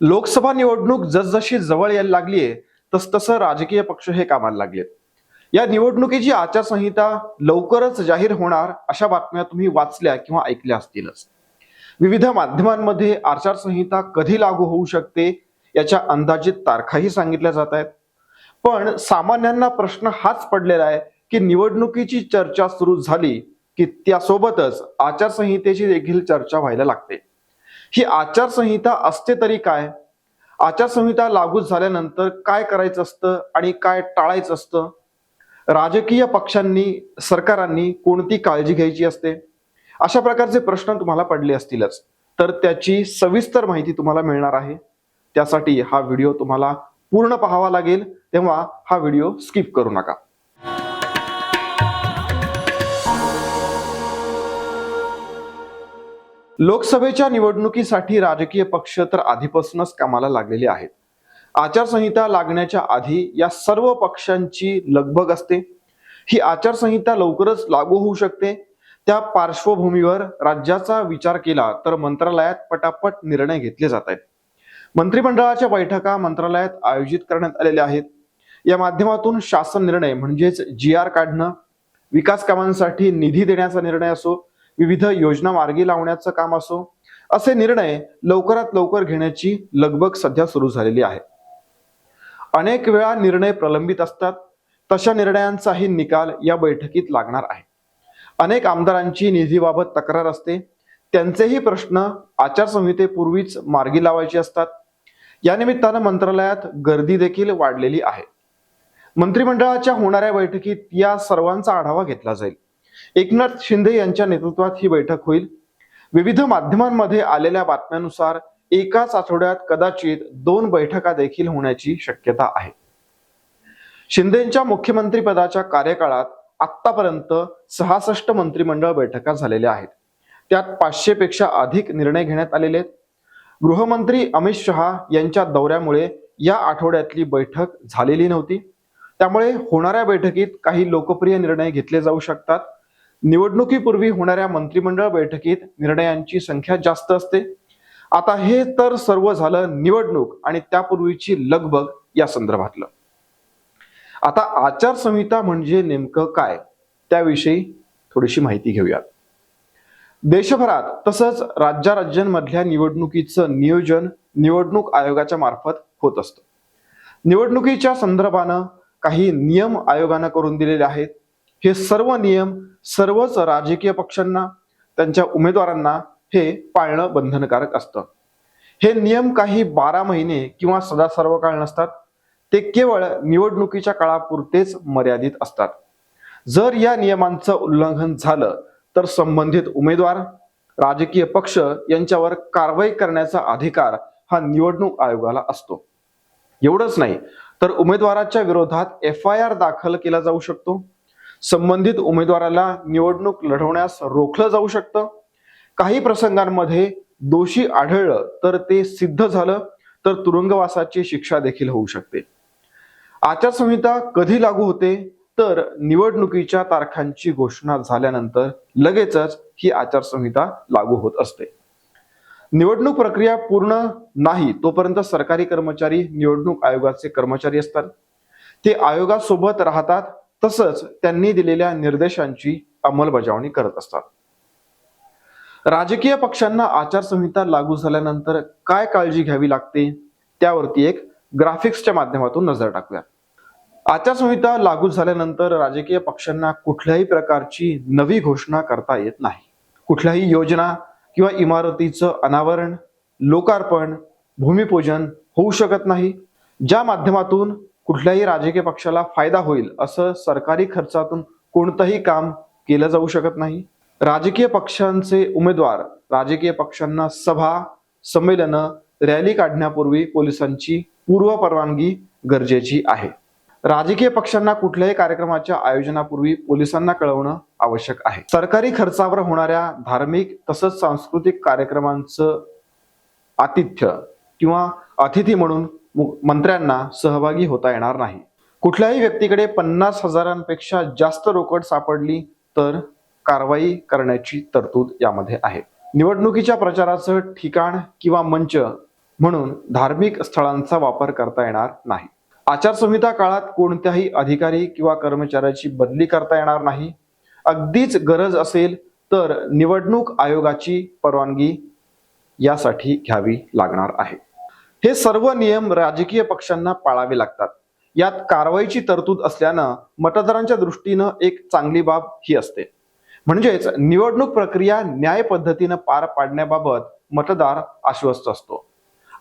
लोकसभा निवडणूक जसजशी जवळ यायला लागलीये तसतसं राजकीय पक्ष हे कामाला लागले या निवडणुकीची आचारसंहिता लवकरच जाहीर होणार अशा बातम्या तुम्ही वाचल्या किंवा ऐकल्या असतीलच. विविध माध्यमांमध्ये आचारसंहिता कधी लागू होऊ शकते याच्या अंदाजित तारखाही सांगितल्या जात आहेत. पण सामान्यांना प्रश्न हाच पडलेला आहे की निवडणुकीची चर्चा सुरू झाली की त्यासोबतच आचारसंहितेची देखील चर्चा व्हायला लागते. ही आचारसंहिता असते तरी काय? आचारसंहिता लागू झाल्यानंतर काय करायचं असतं आणि काय टाळायचं असतं? राजकीय पक्षांनी सरकारांनी कोणती काळजी घ्यायची असते? अशा प्रकारचे प्रश्न तुम्हाला पडले असतीलच. तर त्याची सविस्तर माहिती तुम्हाला मिळणार आहे. त्यासाठी हा व्हिडिओ तुम्हाला पूर्ण पाहावा लागेल. तेव्हा हा व्हिडिओ स्किप करू नका. लोकसभेच्या निवडणुकीसाठी राजकीय पक्ष तर आधीपासूनच कामाला लागलेले आहेत. आचारसंहिता लागण्याच्या आधी या सर्व पक्षांची लगबग असते. ही आचारसंहिता लवकरच लागू होऊ शकते. त्या पार्श्वभूमीवर राज्याचा विचार केला तर मंत्रालयात पटापट निर्णय घेतले जात आहेत. मंत्रिमंडळाच्या बैठका मंत्रालयात आयोजित करण्यात आलेल्या आहेत. या माध्यमातून शासन निर्णय म्हणजेच जी आर काढणं विकास कामांसाठी निधी देण्याचा निर्णय असो विविध योजना मार्गी लावण्याचं काम असो असे निर्णय लवकरात लवकर घेण्याची लगबग सध्या सुरू झालेली आहे. अनेक वेळा निर्णय प्रलंबित असतात तशा निर्णयांचाही निकाल या बैठकीत लागणार आहे. अनेक आमदारांची निधीबाबत तक्रार असते त्यांचेही प्रश्न आचारसंहितेपूर्वीच मार्गी लावायचे असतात. या निमित्तानं मंत्रालयात गर्दी देखील वाढलेली आहे. मंत्रिमंडळाच्या होणाऱ्या बैठकीत या सर्वांचा आढावा घेतला जाईल. एकनाथ शिंदे यांच्या नेतृत्वात ही बैठक होईल. विविध माध्यमांमध्ये आलेल्या बातम्यानुसार एकाच आठवड्यात कदाचित दोन बैठका देखील होण्याची शक्यता आहे. शिंदेच्या मुख्यमंत्री पदाच्या कार्यकाळात आतापर्यंत सहासष्ट मंत्रिमंडळ बैठका झालेल्या आहेत. त्यात पाचशे पेक्षा अधिक निर्णय घेण्यात आलेले आहेत. गृहमंत्री अमित शहा यांच्या दौऱ्यामुळे या आठवड्यातली बैठक झालेली नव्हती. त्यामुळे होणाऱ्या बैठकीत काही लोकप्रिय निर्णय घेतले जाऊ शकतात. निवडणुकीपूर्वी होणाऱ्या मंत्रिमंडळ बैठकीत निर्णयांची संख्या जास्त असते. आता हे तर सर्व झालं निवडणूक आणि त्यापूर्वीची लगबग या संदर्भातलं. आता आचारसंहिता म्हणजे नेमकं काय? त्याविषयी थोडीशी माहिती घेऊयात. देशभरात तसंच राज्या-राज्यांमधल्या निवडणुकीचं नियोजन निवडणूक आयोगाच्या मार्फत होत असतं. निवडणुकीच्या संदर्भानं काही नियम आयोगानं करून दिलेले आहेत. हे सर्व नियम सर्वच राजकीय पक्षांना त्यांच्या उमेदवारांना हे पाळणं बंधनकारक असतं. हे नियम काही बारा महिने किंवा सदा सर्व काळ नसतात. ते केवळ निवडणुकीच्या काळापुरतेच मर्यादित असतात. जर या नियमांचं उल्लंघन झालं तर संबंधित उमेदवार राजकीय पक्ष यांच्यावर कारवाई करण्याचा अधिकार हा निवडणूक आयोगाला असतो. एवढंच नाही तर उमेदवाराच्या विरोधात एफ आय आर दाखल केला जाऊ शकतो. संबंधित उमेदवाराला निवडणूक लढवण्यास रोखलं जाऊ शकतं. काही प्रसंगांमध्ये दोषी आढळलं तर ते सिद्ध झालं तर तुरुंगवासाची शिक्षा देखील होऊ शकते. आचारसंहिता कधी लागू होते? तर निवडणुकीच्या तारखांची घोषणा झाल्यानंतर लगेचच ही आचारसंहिता लागू होत असते. निवडणूक प्रक्रिया पूर्ण नाही तोपर्यंत सरकारी कर्मचारी निवडणूक आयोगाचे कर्मचारी असतात. ते आयोगासोबत राहतात तसंच त्यांनी दिलेल्या निर्देशांची अंमलबजावणी करत असतात. राजकीय पक्षांना आचारसंहिता लागू झाल्यानंतर काय काळजी घ्यावी लागते? त्यावरती एक ग्राफिक्सच्या माध्यमातून नजर टाकूया आचारसंहिता लागू झाल्यानंतर राजकीय पक्षांना कुठल्याही प्रकारची नवी घोषणा करता येत नाही. कुठल्याही योजना किंवा इमारतीचं अनावरण लोकार्पण भूमिपूजन होऊ शकत नाही. ज्या माध्यमातून कुठल्याही राजकीय पक्षाला फायदा होईल असं सरकारी खर्चातून कोणतंही काम केलं जाऊ शकत नाही. राजकीय पक्षांचे उमेदवार राजकीय पक्षांना सभा संमेलनं रॅली काढण्यापूर्वी पोलिसांची पूर्व परवानगी गरजेची आहे. राजकीय पक्षांना कुठल्याही कार्यक्रमाच्या आयोजनापूर्वी पोलिसांना कळवणं आवश्यक आहे. सरकारी खर्चावर होणाऱ्या धार्मिक तसंच सांस्कृतिक कार्यक्रमांचं आतिथ्य किंवा अतिथी म्हणून मंत्र्यांना सहभागी होता येणार नाही. कुठल्याही व्यक्तीकडे पन्नास हजारांपेक्षा जास्त रोकड सापडली तर कारवाई करण्याची तरतूद यामध्ये आहे. निवडणुकीच्या प्रचाराचं ठिकाण किंवा मंच म्हणून धार्मिक स्थळांचा वापर करता येणार नाही. आचारसंहिता काळात कोणत्याही अधिकारी किंवा कर्मचाऱ्याची बदली करता येणार नाही. अगदीच गरज असेल तर निवडणूक आयोगाची परवानगी यासाठी घ्यावी लागणार आहे. हे सर्व नियम राजकीय पक्षांना पाळावे लागतात. यात कारवाईची तरतूद असल्यानं मतदारांच्या दृष्टीनं एक चांगली बाब ही असते. म्हणजेच निवडणूक प्रक्रिया न्याय पद्धतीनं पार पाडण्याबाबत मतदार आश्वस्त असतो.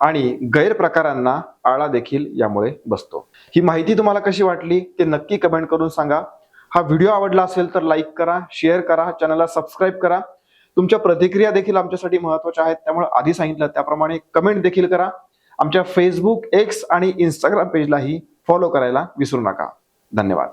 आणि गैरप्रकारांना आळा देखील यामुळे बसतो. ही माहिती तुम्हाला कशी वाटली ते नक्की कमेंट करून सांगा. हा व्हिडिओ आवडला असेल तर लाईक करा शेअर करा चॅनलला सबस्क्राईब करा. तुमच्या प्रतिक्रिया देखील आमच्यासाठी महत्त्वाच्या आहेत त्यामुळे आधी सांगितलं त्याप्रमाणे कमेंट देखील करा. आमच्या फेसबुक एक्स आणि इंस्टाग्राम पेजलाही फॉलो करायला विसरू नका. धन्यवाद.